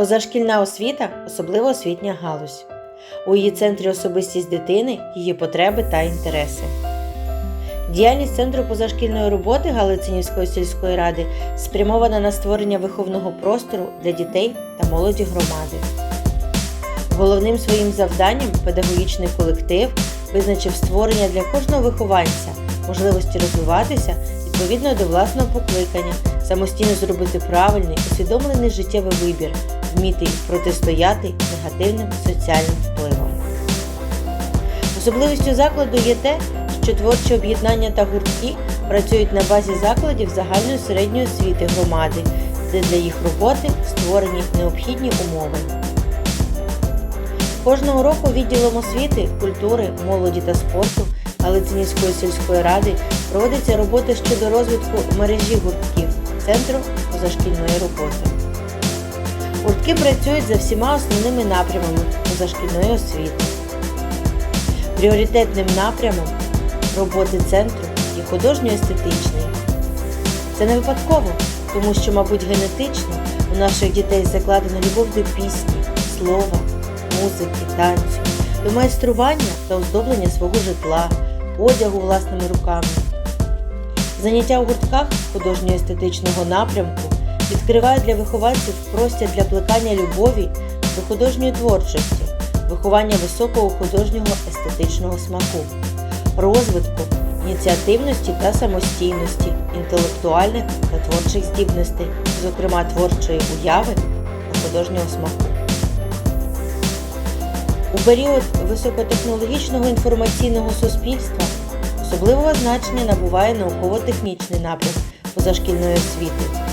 Позашкільна освіта особливо освітня галузь. У її центрі особистість дитини, її потреби та інтереси. Діяльність Центру позашкільної роботи Галицинівської сільської ради спрямована на створення виховного простору для дітей та молоді громади. Головним своїм завданням педагогічний колектив визначив створення для кожного вихованця можливості розвиватися відповідно до власного покликання, самостійно зробити правильний, усвідомлений життєвий вибір, вміти протистояти негативним соціальним впливам. Особливістю закладу є те, що творчі об'єднання та гуртки працюють на базі закладів загальної середньої освіти громади, де для їх роботи створені необхідні умови. Кожного року відділом освіти, культури, молоді та спорту Галицинівської сільської ради проводиться робота щодо розвитку мережі гуртків Центру позашкільної роботи. Гуртки працюють за всіма основними напрямами позашкільної освіти. Пріоритетним напрямом роботи центру є художньо-естетичний. Це не випадково, тому що, мабуть, генетично у наших дітей закладена любов до пісні, слова, музики, танцю, до майстрування та оздоблення свого житла, одягу власними руками. Заняття у гуртках художньо-естетичного напрямку відкривають для вихованців простір для плекання любові до художньої творчості, виховання високого художнього естетичного смаку, розвитку ініціативності та самостійності, інтелектуальних та творчих здібностей, зокрема творчої уяви та художнього смаку. У період високотехнологічного інформаційного суспільства особливого значення набуває науково-технічний напрям позашкільної освіти.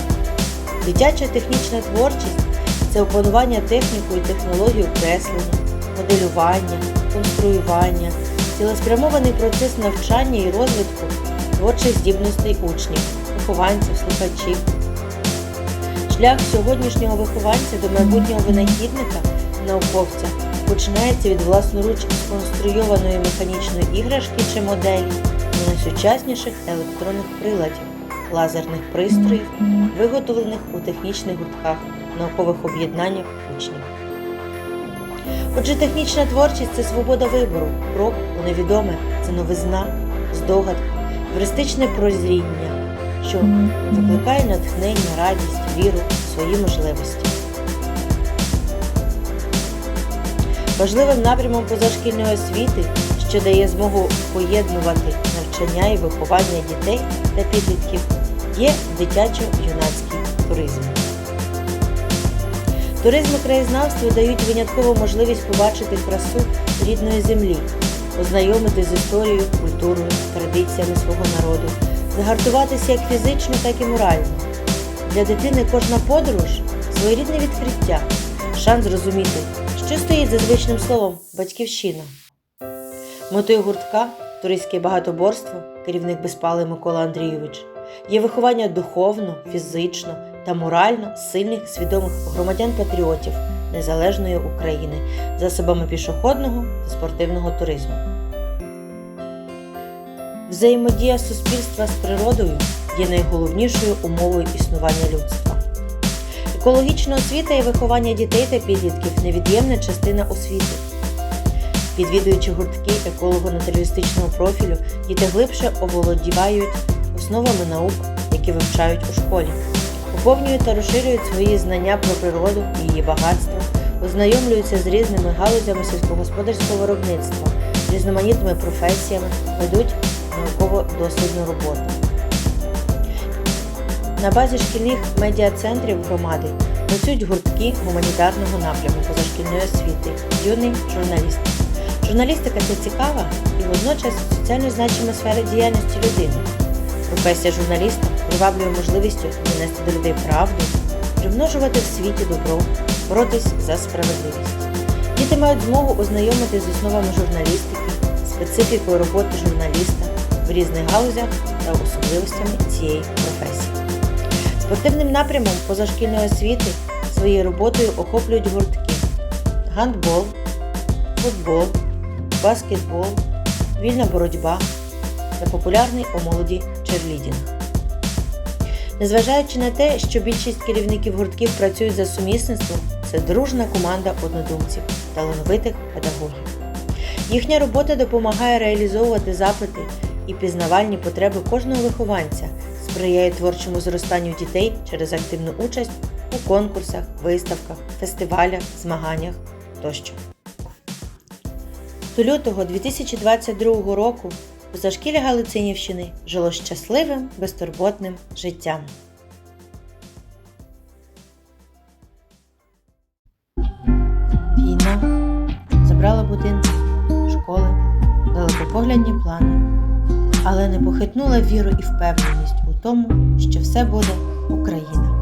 Дитяча технічна творчість це опанування технікою і технологією креслення, моделювання, конструювання, цілеспрямований процес навчання і розвитку творчих здібностей учнів, вихованців, слухачів. Шлях сьогоднішнього вихованця до майбутнього винахідника, науковця починається від власноруч сконструйованої механічної іграшки чи моделі до найсучасніших електронних приладів, лазерних пристроїв, виготовлених у технічних гуртках, наукових об'єднаннях учнів. Отже, технічна творчість це свобода вибору, крок у невідоме, це новизна, здогадка, юристичне прозріння, що викликає натхнення, радість, віру в свої можливості. Важливим напрямом позашкільної освіти, що дає змогу поєднувати навчання і виховання дітей та підлітків, є дитячо-юнацький туризм. Туризм і краєзнавство дають виняткову можливість побачити красу рідної землі, ознайомитись з історією, культурою, традиціями свого народу, загартуватися як фізично, так і морально. Для дитини кожна подорож своєрідне відкриття, шанс зрозуміти, що стоїть за звичним словом батьківщина. Метою гуртка туристське багатоборство, керівник безпалий Микола Андрійович, є виховання духовно, фізично та морально сильних свідомих громадян-патріотів незалежної України засобами пішохідного та спортивного туризму. Взаємодія суспільства з природою є найголовнішою умовою існування людства. Екологічна освіта і виховання дітей та підлітків невід'ємна частина освіти. Відвідуючи гуртки еколого-натуралістичного профілю, діти глибше оволодівають основами наук, які вивчають у школі, поповнюють та розширюють свої знання про природу і її багатство, ознайомлюються з різними галузями сільськогосподарського виробництва, різноманітними професіями, ведуть науково-дослідну роботу. На базі шкільних медіа-центрів громади працюють гуртки гуманітарного напряму позашкільної освіти, юний журналіст. Журналістика це цікава і водночас соціально значима сфера діяльності людини. Професія журналіста приваблює можливістю донести до людей правду, примножувати в світі добро, боротись за справедливість. Діти мають змогу ознайомитись з основами журналістики, специфікою роботи журналіста в різних галузях та особливостями цієї професії. Спортивним напрямом позашкільної освіти своєю роботою охоплюють гуртки гандбол, футбол, баскетбол, вільна боротьба та популярний у молоді черлідінг. Незважаючи на те, що більшість керівників гуртків працюють за сумісництвом, це дружна команда однодумців, талановитих педагогів. Їхня робота допомагає реалізовувати запити і пізнавальні потреби кожного вихованця, сприяє творчому зростанню дітей через активну участь у конкурсах, виставках, фестивалях, змаганнях тощо. До лютого 2022 року позашкілля Галицинівщини жило щасливим, безтурботним життям. Війна забрала будинки, школи, далекопоглядні плани, але не похитнула віру і впевненість у тому, що все буде Україна.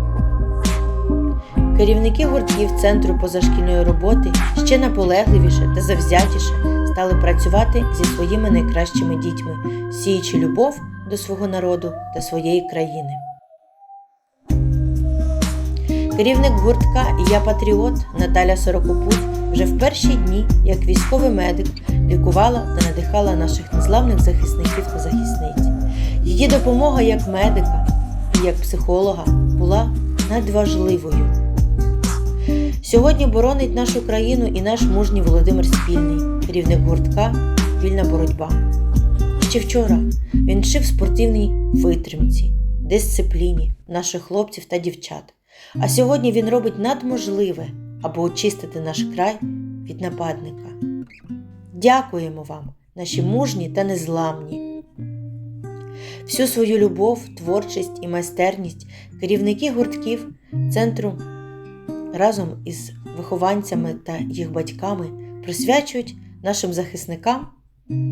Керівники гуртків Центру позашкільної роботи ще наполегливіше та завзятіше стали працювати зі своїми найкращими дітьми, сіючи любов до свого народу та своєї країни. Керівник гуртка Я Патріот Наталя Сорокопут вже в перші дні, як військовий медик, лікувала та надихала наших незламних захисників та захисниць. Її допомога як медика і як психолога була надважливою. Сьогодні боронить нашу країну і наш мужній Володимир Спільний, керівник гуртка Вільна боротьба. Ще вчора він вчив спортивній витримці, дисципліні наших хлопців та дівчат. А сьогодні він робить надможливе, аби очистити наш край від нападника. Дякуємо вам, наші мужні та незламні. Всю свою любов, творчість і майстерність керівники гуртків центру разом із вихованцями та їх батьками присвячують нашим захисникам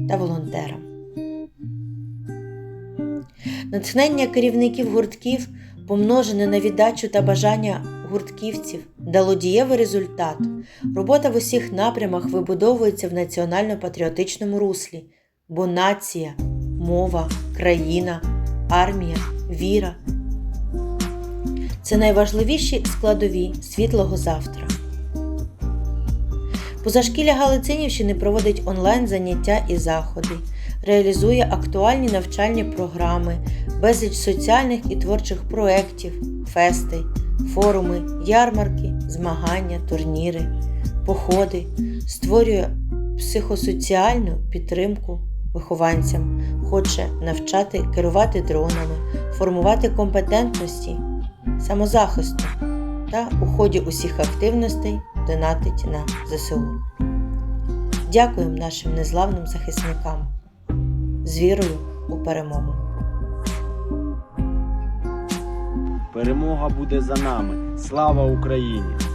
та волонтерам. Натхнення керівників гуртків, помножене на віддачу та бажання гуртківців, дало дієвий результат. Робота в усіх напрямах вибудовується в національно-патріотичному руслі, бо нація, мова, країна, армія, віра це найважливіші складові світлого завтра. Позашкілля Галицинівщини проводить онлайн заняття і заходи, реалізує актуальні навчальні програми, безліч соціальних і творчих проєктів, фести, форуми, ярмарки, змагання, турніри, походи, створює психосоціальну підтримку вихованцям, хоче навчати керувати дронами, формувати компетентності самозахисту та у ході усіх активностей донатить на ЗСУ. Дякуємо нашим незламним захисникам з вірою у перемогу. Перемога буде за нами. Слава Україні!